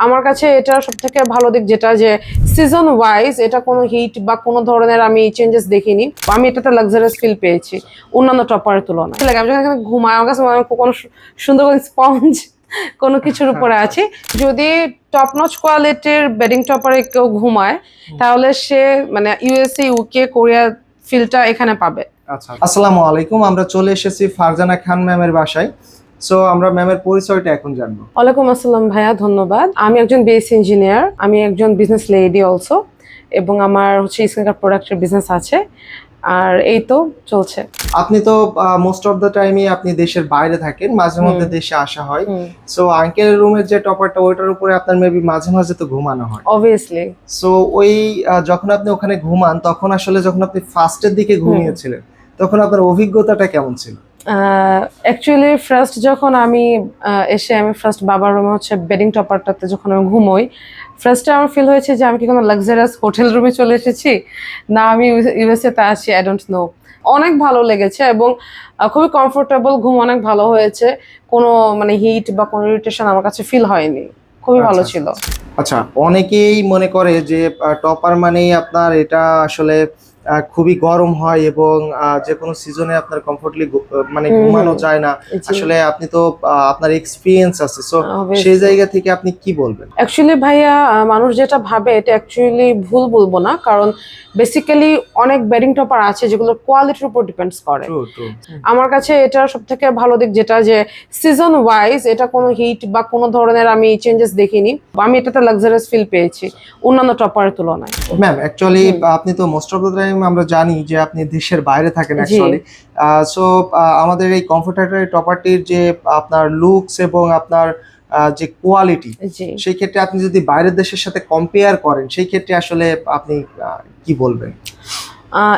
আমার কাছে এটা সব থেকে ভালো দিক যেটা যে সিজন ওয়াইজ এটা কোনো হিট বা কোনো ধরনের আমি চেঞ্জেস দেখিনি। আমি এটাতে লাক্সারিয়াস ফিল পেয়েছি অন্যান্য টপারের তুলনায়। লাগে আমি যখন ঘুমাই আমার কাছে মনে কোনো সু- সুন্দর করে স্পঞ্জ কোনো কিছুর উপরে আছি। যদি টপ নচ কোয়ালিটির বেডিং টপারে কেউ ঘুমায় তাহলে সে মানে ইউএসএ ইউকে কোরিয়া ফিলটা এখানে পাবে। আচ্ছা। আসসালামু আলাইকুম আমরা চলে এসেছি ফারজানা খান ম্যামের বাসায়। সো আমরা ম্যামের পরিচয়টা এখন জানব। ওয়ালাইকুম আসসালাম ভাইয়া ধন্যবাদ। আমি একজন বেস ইঞ্জিনিয়ার আমি একজন বিজনেস লেডি অলসো এবং আমার হচ্ছে স্কিনকার প্রোডাক্টের বিজনেস আছে আর এই তো চলছে। আপনি তো মোস্ট অফ দ্য টাইমই আপনি দেশের বাইরে থাকেন মাঝে মধ্যে দেশে আসা হয়। সো আঙ্কেলের রুমের যে টপারটা ওইটার উপরে আপনার মেবি মাঝে মাঝে তো ঘুমানো হয়। অবভিয়াসলি সো ওই যখন আপনি ওখানে ঘুমান তখন আসলে যখন আপনি ফার্স্টের দিকে ঘুমিয়েছিলেন তখন আপনার অভিজ্ঞতাটা কেমন ছিল? অ্যাকচুয়ালি ফার্স্ট যখন আমি এসে আমি ফার্স্ট বাবার রুমে হচ্ছে বেডিং টপারটাতে যখন আমি ঘুমোই ফার্স্টে আমার ফিল হয়েছে যে আমি কি কোনো লাক্সারিয়াস হোটেল রুমে চলে এসেছি? না আমি ইউএসএ তে আছি আই ডোন্ট নো অনেক ভালো লেগেছে এবং খুবই কমফোর্টেবল ঘুম অনেক ভালো হয়েছে। কোনো মানে হিট বা কোনো ইরিটেশন আমার কাছে ফিল হয়নি। খুবই ভালো আচ্ছা, ছিল। আচ্ছা অনেকেই মনে করে যে টপার মানেই আপনার এটা আসলে খুবই গরম হয় এবং যে কোনো সিজনে আপনার কমফোর্টলি মানে ঘুমানো যায় না। আসলে আপনি তো আপনার এক্সপিরিয়েন্স আছে। সো সেই জায়গা থেকে আপনি কি বলবেন? অ্যাকচুয়ালি ভাইয়া মানুষ যেটা ভাবে এটা অ্যাকচুয়ালি ভুল বলব না। কারণ বেসিক্যালি অনেক বেডিং টপার আছে যেগুলো কোয়ালিটির উপর ডিপেন্ডস করে। আমার কাছে এটা সব থেকে ভালো দিক যেটা যে সিজন ওয়াইজ এটা কোনো হিট বা কোনো ধরনের আমি চেঞ্জেস দেখিনি। আমি এটাতে লাক্সারিয়াস ফিল পেয়েছি অন্যান্য টপারের তুলনায়। ম্যাম অ্যাকচুয়ালি আপনি তো মোস্ট অফ দ্য টাইম আমরা জানি যে আপনি দেশের বাইরে থাকেন অ্যাকচুয়ালি সো আমাদের এই কমফোর্টেটর টপারটির যে আপনার লুকস এবং আপনার যে কোয়ালিটি সেই ক্ষেত্রে আপনি যদি বাইরের দেশের সাথে কম্পেয়ার করেন সেই ক্ষেত্রে আসলে আপনি কি বলবেন?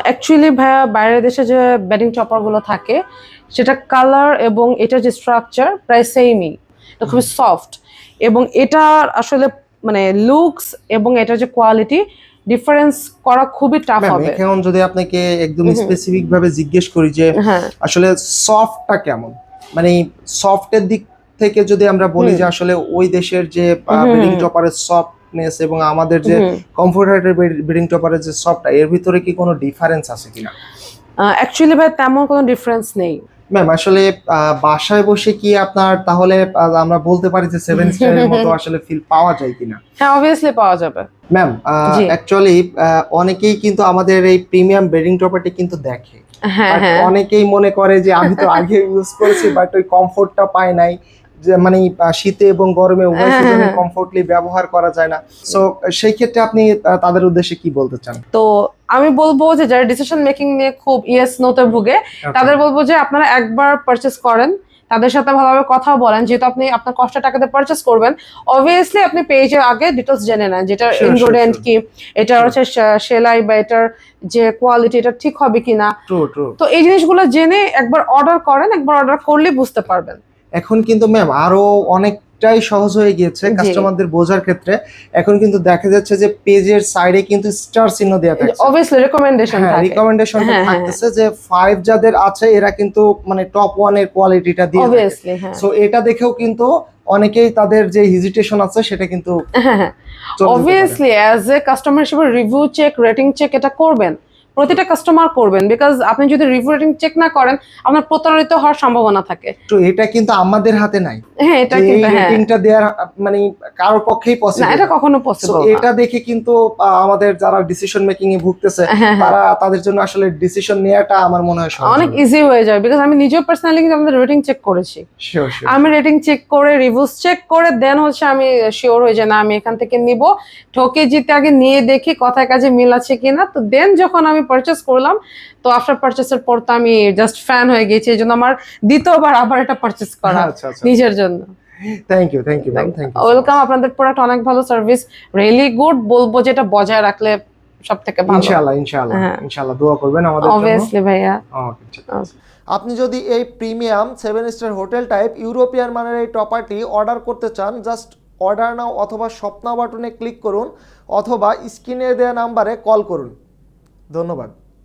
অ্যাকচুয়ালি ভাইয়া বাইরের দেশে যে বেডিং টপারগুলো থাকে সেটা কালার এবং এটার যে স্ট্রাকচার প্রায় সেমই এটা খুবই সফট এবং এটা আসলে মানে লুকস এবং এটার যে কোয়ালিটি ডিফারেন্স করা খুবই টাফ হবে। এখন যদি আপনাকে একদম স্পেসিফিক ভাবে জিজ্ঞেস করি যে হ্যাঁ। আসলে সফটটা কেমন? মানে সফটের দিক থেকে যদি আমরা বলি যে আসলে ওই দেশের যে। বিল্ডিং টপারের সফটনেস এবং আমাদের যে। কমফোর্টের বিল্ডিং টপারের যে সফটটা এর ভিতরে কি কোনো ডিফারেন্স আছে কিনা? অ্যাকচুয়ালি ভাই তেমন কোনো ডিফারেন্স নেই। ম্যাম আসলে আহ, বাসায় বসে কি আপনার তাহলে আমরা বলতে পারি যে সেভেন স্টারের মতো আসলে ফিল পাওয়া যায় কিনা? হ্যাঁ অবভিয়াসলি পাওয়া যাবে। ম্যাম। অ্যাকচুয়ালি অনেকেই কিন্তু আমাদের এই প্রিমিয়াম বেডিং টপারটি কিন্তু দেখে। হ্যাঁ হ্যাঁ। অনেকেই মনে করে যে আমি তো আগে ইউজ করেছি বাট ওই কমফোর্টটা পাই নাই। যে মানে শীতে এবং গরমে উভয় সিজনে হ্যাঁ। কমফোর্টলি ব্যবহার করা যায় না। সো সেই ক্ষেত্রে আপনি তাদের উদ্দেশ্যে কি বলতে চান? তো আমি বলব যে যারা ডিসিশন মেকিং নিয়ে খুব ইয়েস নোতে ভুগে তাদের বলব যে আপনারা একবার পারচেস করেন তাদের সাথে ভালোভাবে কথা বলেন যেহেতু আপনি আপনার কষ্ট টাকাতে পারচেস করবেন অবভিয়াসলি আপনি পেজে আগে ডিটেলস জেনে নেন যেটা ইনগ্রেডিয়েন্ট কি এটা হচ্ছে সেলাই বা এটার যে কোয়ালিটি এটা ঠিক হবে কিনা। তো এই জিনিসগুলো জেনে একবার অর্ডার করেন একবার অর্ডার করলে বুঝতে পারবেন। এখন কিন্তু ম্যাম আরও অনেকটাই সহজ হয়ে গিয়েছে কাস্টমারদের বোঝার ক্ষেত্রে। এখন কিন্তু দেখা যাচ্ছে যে পেজের সাইডে কিন্তু স্টার চিহ্ন দেওয়া থাকছে। অবভিয়াসলি রেকমেন্ডেশন হ্যাঁ থাকে। রিকমেন্ডেশন হ্যাঁ, হ্যাঁ। থাকতেছে যে ফাইভ যাদের আছে এরা কিন্তু মানে টপ ওয়ানের কোয়ালিটিটা দিয়ে থাকে। অবভিয়াসলি হ্যাঁ। সো এটা দেখেও কিন্তু অনেকেই তাদের যে হেজিটেশন আছে সেটা কিন্তু হ্যাঁ হ্যাঁ। অবভিয়াসলি অ্যাজ এ কাস্টমার হিসেবে রিভিউ চেক রেটিং চেক এটা করবেন। প্রতিটা কাস্টমার করবেন বিকজ আপনি যদি রিভিউ রেটিং চেক না করেন আপনার প্রতারিত হওয়ার সম্ভাবনা থাকে। তো এটা কিন্তু আমাদের হাতে নাই। হ্যাঁ এটা কিন্তু হ্যাঁ। রেটিংটা দেওয়ার মানে কারোর পক্ষেই পসিবল না এটা কখনো পসিবল না। এটা দেখে কিন্তু আমাদের যারা ডিসিশন মেকিং এ ভুগতেছে হ্যাঁ, তারা তাদের জন্য আসলে ডিসিশন নেওয়াটা আমার মনে হয় অনেক ইজি হয়ে যায় বিকজ আমি নিজেও পার্সোনালি কিন্তু আমাদের রেটিং চেক করেছি। শিওর আমি রেটিং চেক করে রিভিউজ চেক করে দেন হচ্ছে আমি শিওর হয়ে যায় না আমি এখান থেকে নিব। ঠকে জিতে আগে নিয়ে দেখি কথায় কাজে মিল আছে কিনা। তো দেন যখন আমি পারচেস করলাম তো আফটার পারচেসের পর তো আমি জাস্ট ফ্যান হয়ে গেছি এই জন্য আমার দ্বিতীয়বার আবার এটা পারচেস করা আচ্ছা আচ্ছা নিজের জন্য। Thank you thank you welcome আপনাদের প্রোডাক্ট অনেক ভালো সার্ভিস রিয়েলি গুড বলব যেটা বজায় রাখলে সব থেকে ভালো। ইনশাআল্লাহ ইনশাআল্লাহ হ্যাঁ। ইনশাআল্লাহ দোয়া করবেন আমাদের জন্য। অবভিয়াসলি ভাইয়া। ওকে আপনি যদি এই premium seven star hotel type European মানের এই টপারটি অর্ডার করতে চান জাস্ট অর্ডার নাও অথবা স্বপ্না বাটনে ক্লিক করুন অথবা স্ক্রিনে দেওয়া নাম্বারে কল করুন। ধন্যবাদ।